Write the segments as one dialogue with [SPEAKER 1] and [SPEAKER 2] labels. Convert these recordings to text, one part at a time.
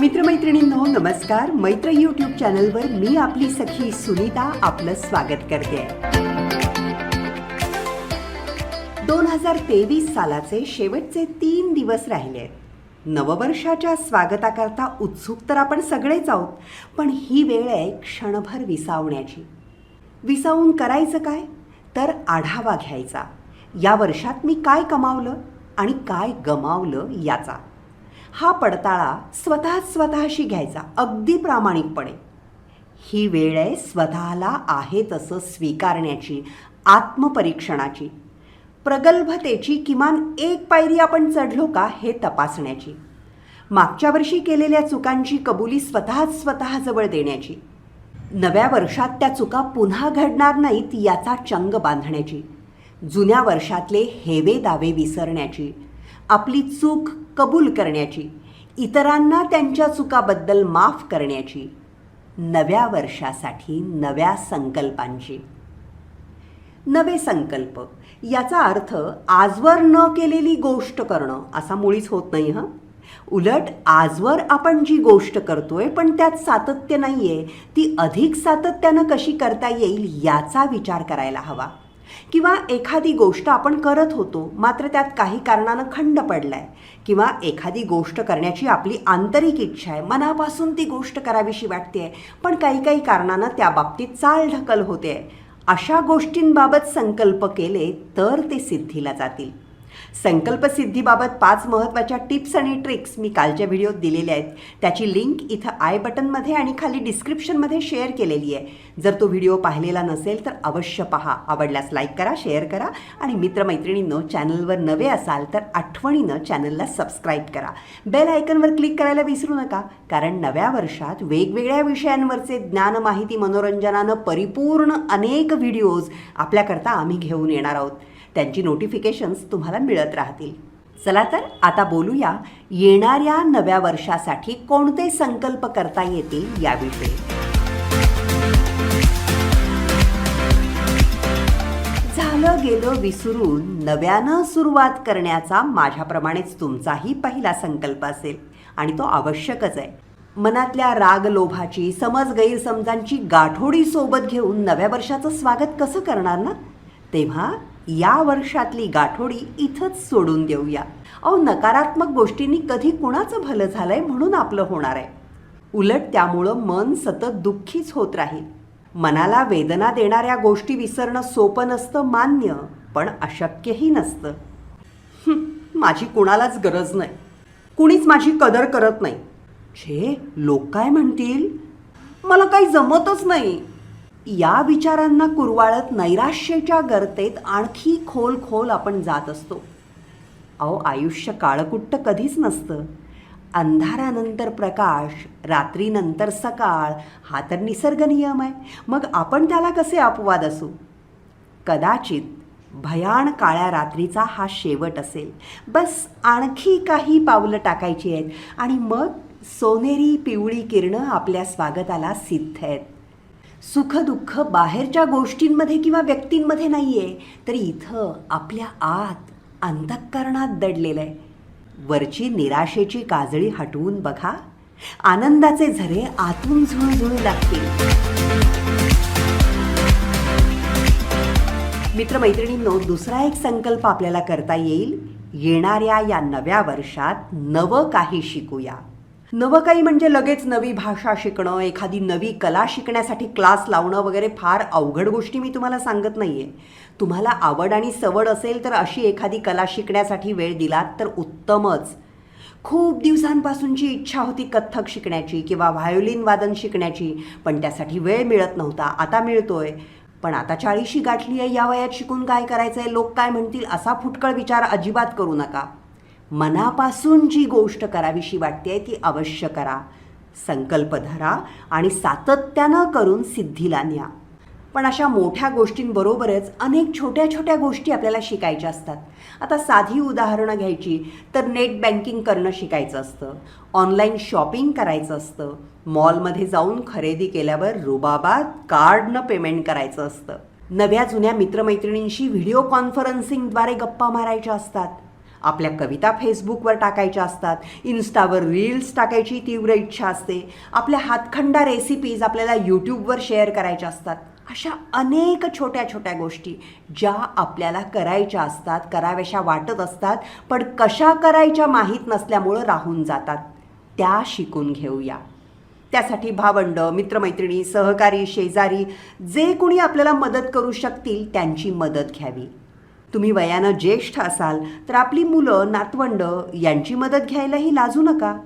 [SPEAKER 1] मित्रमैत्रिणींनो नमस्कार. मैत्र यूट्यूब चॅनलवर मी आपली सखी सुनीता आपलं स्वागत करते. दोन हजार तेवीस सालाचे शेवटचे तीन दिवस राहिले. आहेत नववर्षाच्या स्वागताकरता उत्सुक तर आपण सगळेच आहोत पण ही वेळ आहे क्षणभर विसावण्याची. विसावून करायचं काय? तर आढावा घ्यायचा. या वर्षात मी काय कमावलं आणि काय गमावलं याचा. हा पडताळा स्वतः स्वतःशी घ्यायचा अगदी प्रामाणिकपणे. ही वेळ आहे स्वतःला आहे तसं स्वीकारण्याची आत्मपरीक्षणाची. प्रगल्भतेची किमान एक पायरी आपण चढलो का हे तपासण्याची. मागच्या वर्षी केलेल्या चुकांची कबुली स्वतःच स्वतःजवळ देण्याची. नव्या वर्षात त्या चुका पुन्हा घडणार नाहीत याचा चंग बांधण्याची. जुन्या वर्षातले हेवे दावे विसरण्याची. आपली चूक कबूल करण्याची इतरांना त्यांच्या चुकाबद्दल माफ करण्याची नव्या वर्षासाठी नव्या संकल्पांची. नवे संकल्प याचा अर्थ आजवर न केलेली गोष्ट करणं असा मुळीच होत नाही हं? उलट आजवर आपण जी गोष्ट करतोय पण त्यात सातत्य नाही आहे ती अधिक सातत्यानं कशी करता येईल याचा विचार करायला हवा. किंवा एखादी गोष्ट आपण करत होतो मात्र त्यात काही कारणानं खंड पडलाय. किंवा एखादी गोष्ट करण्याची आपली आंतरिक इच्छा आहे मनापासून ती गोष्ट करावीशी वाटते आहे पण काही काही कारणानं त्या बाबतीत चाल ढकल होते अशा गोष्टींबाबत संकल्प केले तर ते सिद्धीला जातील. संकल्पसिद्धीबाबत पाच महत्त्वाच्या टिप्स आणि ट्रिक्स मी कालच्या व्हिडिओत दिलेल्या आहेत. त्याची लिंक इथं आय बटनमध्ये आणि खाली डिस्क्रिप्शनमध्ये शेअर केलेली आहे. जर तो व्हिडिओ पाहिलेला नसेल तर अवश्य पहा. आवडल्यास लाईक करा शेअर करा आणि मित्रमैत्रिणींनो चॅनलवर नवे असाल तर आठवणीनं चॅनलला सबस्क्राईब करा. बेल आयकनवर क्लिक करायला विसरू नका कारण नव्या वर्षात वेगवेगळ्या विषयांवरचे ज्ञान माहिती मनोरंजनानं परिपूर्ण अनेक व्हिडिओज आपल्याकरता आम्ही घेऊन येणार आहोत. त्यांची नोटिफिकेशन्स तुम्हाला मिळत राहतील. चला तर आता बोलूया येणाऱ्या नव्या वर्षासाठी कोणते संकल्प करता येतील याविषयी. झालं गेलं विसरून नव्यानं सुरुवात करण्याचा माझ्याप्रमाणेच तुमचाही पहिला संकल्प असेल आणि तो आवश्यकच आहे. मनातल्या राग लोभाची समज गैरसमजांची गाठोडी सोबत घेऊन नव्या वर्षाचं स्वागत कसं करणार ना? तेव्हा या वर्षातली गाठोडी इथंच सोडून देऊया. अहो नकारात्मक गोष्टींनी कधी कुणाचं भलं झालंय म्हणून आपलं होणार आहे. उलट त्यामुळं मन सतत दुःखीच होत राहील. मनाला वेदना देणाऱ्या गोष्टी विसरणं सोपं नसतं मान्य पण अशक्यही नसतं. माझी कुणालाच गरज नाही. कुणीच माझी कदर करत नाही. छे लोक काय म्हणतील? मला काही जमतच नाही. या विचारांना कुरवाळत नैराश्याच्या गर्तेत आणखी खोल खोल आपण जात असतो. अहो आयुष्य काळकुट्ट कधीच नसतं. अंधारानंतर प्रकाश रात्रीनंतर सकाळ हा तर निसर्ग नियम आहे. मग आपण त्याला कसे अपवाद असू? कदाचित भयाण काळ्या रात्रीचा हा शेवट असेल. बस आणखी काही पावलं टाकायची आहेत आणि मग सोनेरी पिवळी किरणं आपल्या स्वागताला सिद्ध आहेत. सुखदुःख बाहेरच्या गोष्टींमध्ये किंवा व्यक्तींमध्ये नाही आहे तर इथं आपल्या आत अंतःकरणात दडलेलं आहे वरची निराशेची काजळी हटवून बघा. आनंदाचे झरे आतून झुळझुळू लागतील. मित्रमैत्रिणींनो दुसरा एक संकल्प आपल्याला करता येईल. येणाऱ्या या नव्या वर्षात नवं काही शिकूया. नवं काही म्हणजे लगेच नवी भाषा शिकणं एखादी नवी कला शिकण्यासाठी क्लास लावणं वगैरे फार अवघड गोष्टी मी तुम्हाला सांगत नाही आहे तुम्हाला आवड आणि सवड असेल तर अशी एखादी कला शिकण्यासाठी वेळ दिलात तर उत्तमच. खूप दिवसांपासूनची इच्छा होती कथ्थक शिकण्याची किंवा व्हायोलिन वादन शिकण्याची पण त्यासाठी वेळ मिळत नव्हता आता मिळतोय. पण आता चाळीशी गाठली आहे या वयात शिकून काय करायचं आहे लोक काय म्हणतील? असा फुटकळ विचार अजिबात करू नका. मनापासून जी गोष्ट करावीशी वाटते ती अवश्य करा. संकल्प धरा आणि सातत्यानं करून सिद्धीला न्या. पण अशा मोठ्या गोष्टींबरोबरच अनेक छोट्या छोट्या गोष्टी आपल्याला शिकायच्या असतात. आता साधी उदाहरणं घ्यायची तर नेट बँकिंग करणं शिकायचं असतं. ऑनलाईन शॉपिंग करायचं असतं. मॉलमध्ये जाऊन खरेदी केल्यावर रुबाबात कार्डनं पेमेंट करायचं असतं. नव्या जुन्या मित्रमैत्रिणींशी व्हिडिओ कॉन्फरन्सिंगद्वारे गप्पा मारायच्या असतात. आपल्या कविता फेसबुकवर टाकायच्या असतात इन्स्टावर रील्स टाकायची तीव्र इच्छा असते आपल्या हातखंडा रेसिपीज आपल्याला यूट्यूबवर शेअर करायच्या असतात. अशा अनेक छोट्या छोट्या गोष्टी ज्या आपल्याला करायच्या असतात कराव्याशा वाटत असतात पण कशा करायच्या माहीत नसल्यामुळं राहून जातात. त्या शिकून घेऊया. त्यासाठी भावंड मित्रमैत्रिणी सहकारी शेजारी जे कोणी आपल्याला मदत करू शकतील त्यांची मदत घ्यावी. तुम्ही वयानं ज्येष्ठ असाल तर आपली मुलं नातवंड यांची मदत घ्यायलाही लाजू नका.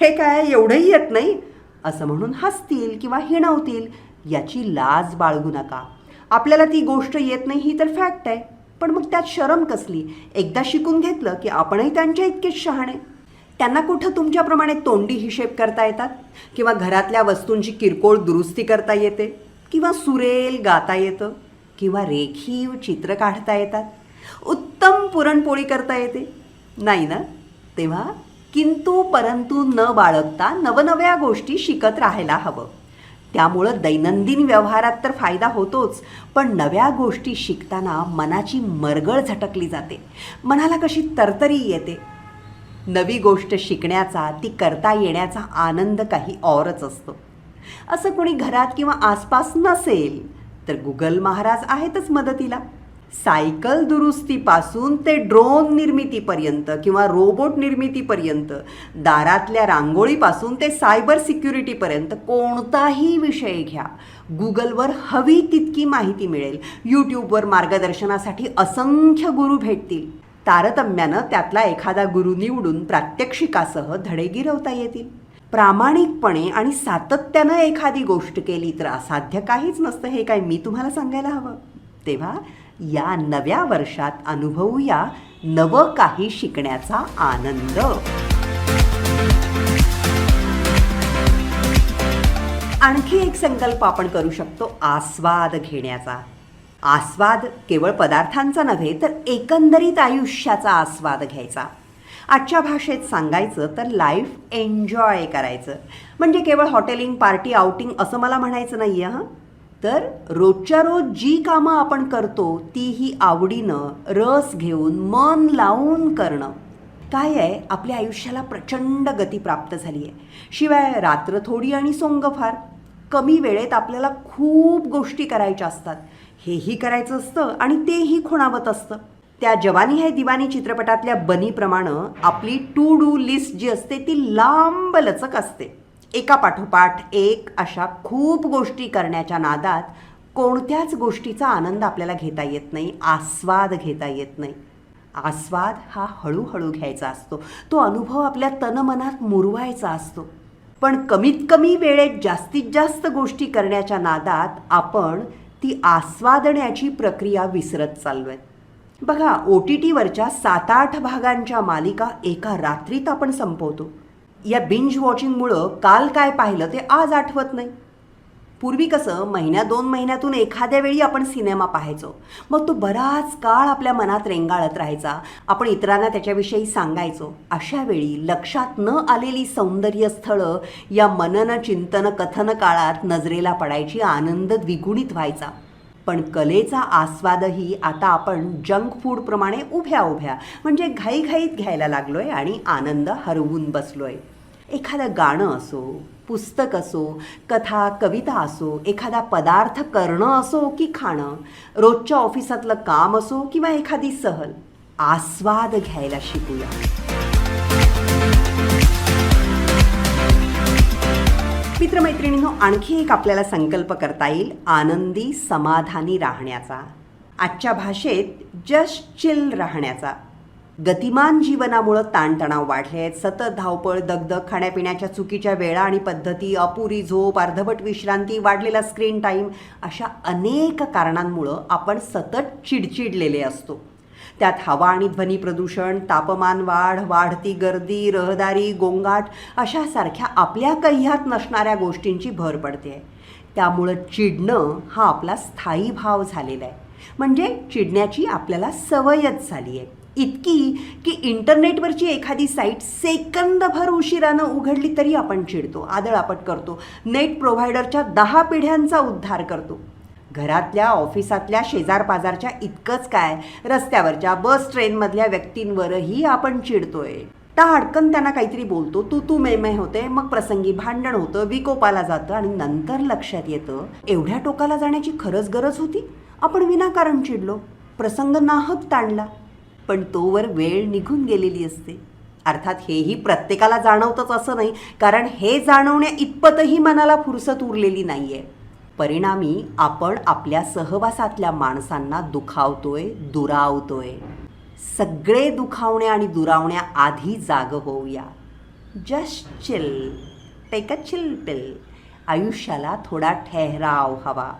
[SPEAKER 1] हे काय एवढंही येत नाही? असं म्हणून हसतील किंवा हिणवतील याची लाज बाळगू नका. आपल्याला ती गोष्ट येत नाही ही तर फॅक्ट आहे. पण मग त्यात शरम कसली? एकदा शिकून घेतलं की आपणही त्यांच्या इतकेच शहाणे. त्यांना कुठं तुमच्याप्रमाणे तोंडी हिशेब करता येतात? किंवा घरातल्या वस्तूंची किरकोळ दुरुस्ती करता येते? किंवा सुरेल गाता येतं? किंवा रेखीव चित्र काढता येतात? उत्तम पुरणपोळी करता येते. नाही ना? तेव्हा किंतु परंतु न बाळगता नवनव्या गोष्टी शिकत राहायला हवं. त्यामुळं दैनंदिन व्यवहारात तर फायदा होतोच पण नव्या गोष्टी शिकताना मनाची मरगळ झटकली जाते. मनाला कशी तरतरी येते. नवी गोष्ट शिकण्याचा ती करता येण्याचा आनंद काही औरच असतो. असं कोणी घरात किंवा आसपास नसेल तर गुगल महाराज आहेतच मदतीला. सायकल दुरुस्तीपासून ते ड्रोन निर्मितीपर्यंत किंवा रोबोट निर्मितीपर्यंत दारातल्या रांगोळीपासून ते सायबर सिक्युरिटीपर्यंत कोणताही विषय घ्या. गुगलवर हवी तितकी माहिती मिळेल. यूट्यूबवर मार्गदर्शनासाठी असंख्य गुरु भेटतील. तारतम्यानं त्यातला एखादा गुरु निवडून प्रात्यक्षिकासह धडे गिरवता येतील. प्रामाणिकपणे आणि सातत्यानं एखादी गोष्ट केली तर असाध्य काहीच नसतं हे काय मी तुम्हाला सांगायला हवं? तेव्हा या नव्या वर्षात अनुभवूया नवं काही शिकण्याचा आनंद. आणखी एक संकल्प आपण करू शकतो आस्वाद घेण्याचा. आस्वाद केवळ पदार्थांचा नव्हे तर एकंदरीत आयुष्याचा आस्वाद घ्यायचा. आजच्या भाषेत सांगायचं तर लाईफ एन्जॉय करायचं. म्हणजे केवळ हॉटेलिंग पार्टी आउटिंग असं मला म्हणायचं नाही आहे हां? तर रोजच्या रोज जी कामं आपण करतो तीही आवडीनं रस घेऊन मन लावून करणं. काय आहे? आपल्या आयुष्याला प्रचंड गती प्राप्त झाली आहे शिवाय रात्र थोडी आणि सोंग फार. कमी वेळेत आपल्याला खूप गोष्टी करायच्या असतात. हेही करायचं असतं आणि तेही खुणावत असतं. त्या जवानी है दिवानी चित्रपटातल्या बनीप्रमाणे आपली टू डू लिस्ट जी असते ती लांबलचक असते. एका पाठोपाठ एक अशा खूप गोष्टी करण्याच्या नादात कोणत्याच गोष्टीचा आनंद आपल्याला घेता येत नाही आस्वाद घेता येत नाही. आस्वाद हा हळूहळू घ्यायचा असतो. तो अनुभव आपल्या तनमनात मुरवायचा असतो. पण कमीत कमी वेळेत जास्तीत जास्त गोष्टी करण्याच्या नादात आपण ती आस्वादण्याची प्रक्रिया विसरत चाललो आहे बघा ओ टी टीवरच्या सात आठ भागांच्या मालिका एका रात्रीत आपण संपवतो. या बिंज वॉचिंगमुळं काल काय पाहिलं ते आज आठवत नाही. पूर्वी कसं महिन्या दोन महिन्यातून एखाद्या वेळी आपण सिनेमा पाहायचो. मग तो बराच काळ आपल्या मनात रेंगाळत राहायचा. आपण इतरांना त्याच्याविषयी सांगायचो. अशा वेळी लक्षात न आलेली सौंदर्य स्थळं या मनन चिंतन कथन काळात नजरेला पडायची आनंद द्विगुणित व्हायचा. पण कलेचा आस्वादही आता आपण जंक फूडप्रमाणे उभ्या उभ्या म्हणजे घाईघाईत घ्यायला लागलोय आणि आनंद हरवून बसलोय. एखादं गाणं असो पुस्तक असो कथा कविता असो एखादा पदार्थ करणं असो की खाणं रोजच्या ऑफिसातलं काम असो किंवा एखादी सहल आस्वाद घ्यायला शिकूया. मित्रमैत्रिणींनो आणखी एक आपल्याला संकल्प करता येईल आनंदी समाधानी राहण्याचा. आजच्या भाषेत जस्ट चिल राहण्याचा. गतिमान जीवनामुळं ताणतणाव वाढले आहेत सतत धावपळ दगदग खाण्यापिण्याच्या चुकीच्या वेळा आणि पद्धती अपुरी झोप अर्धवट विश्रांती वाढलेला स्क्रीन टाईम अशा अनेक कारणांमुळं आपण सतत चिडचिडलेले असतो. त्यात हवा आणि ध्वनी प्रदूषण तापमान वाढ वाढती गर्दी रहदारी गोंगाट अशासारख्या आपल्या कह्यात नसणाऱ्या गोष्टींची भर पडते. त्यामुळं चिडणं हा आपला स्थायी भाव झालेला आहे. म्हणजे चिडण्याची आपल्याला सवयच झाली आहे. इतकी की इंटरनेटवरची एखादी साईट सेकंदभर उशिरानं उघडली तरी आपण चिडतो आदळापट करतो नेट प्रोव्हायडरच्या दहा पिढ्यांचा उद्धार करतो. घरातल्या ऑफिसातल्या शेजारपाजारच्या इतकंच काय? रस्त्यावरच्या बस ट्रेनमधल्या व्यक्तींवरही आपण चिडतोय. ताडकन त्यांना काहीतरी बोलतो. तू तू मे मे होते मग प्रसंगी भांडण होतं विकोपाला जातं आणि नंतर लक्षात येतं एवढ्या टोकाला जाण्याची खरंच गरज होती? आपण विनाकारण चिडलो. प्रसंग नाहक ताणला. पण तोवर वेळ निघून गेलेली असते. अर्थात हेही प्रत्येकाला जाणवतंच असं नाही कारण हे जाणवण्या इतपतही मनाला फुरसत उरलेली नाहीये. परिणामी आपण आपल्या सहवासातल्या माणसांना दुखावतोय दुरावतोय. सगळे दुखावण्या आणि दुरावण्या आधी जाग होऊया. Just chill. Take a chill pill आयुष्याला थोडा ठहराव हवा.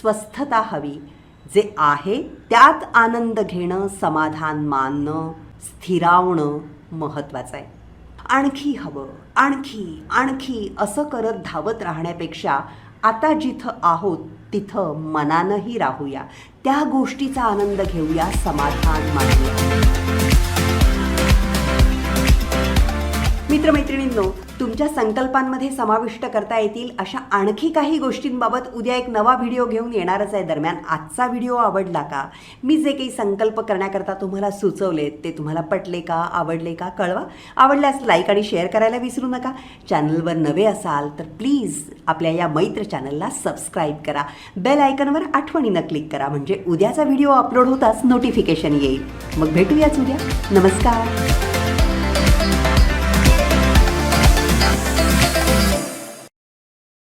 [SPEAKER 1] स्वस्थता हवी. जे आहे त्यात आनंद घेणं समाधान मानणं स्थिरावणं महत्त्वाचं आहे. आणखी हवं. आणखी आणखी असं करत धावत राहण्यापेक्षा आता जिथं आहोत तिथं मनानंही राहूया. त्या गोष्टीचा आनंद घेऊया समाधान मानूया मित्रमैत्रिणींनो तुमच्या संकल्पांमध्ये समाविष्ट करता येतील अशा आणखी काही गोष्टींबाबत उद्या एक नवा व्हिडिओ घेऊन येणारच आहे दरम्यान. आजचा व्हिडिओ आवडला का? मी जे काही संकल्प करण्याकरता तुम्हाला सुचवले ते तुम्हाला पटले का आवडले का कळवा. आवडल्यास लाईक आणि शेअर करायला विसरू नका. चॅनलवर नवे असाल तर प्लीज आपल्या या मैत्र चॅनलला सबस्क्राईब करा. बेल आयकनवर आठवणीनं क्लिक करा म्हणजे उद्याचा व्हिडिओ अपलोड होताच नोटिफिकेशन येईल. मग भेटूयाच उद्या. नमस्कार.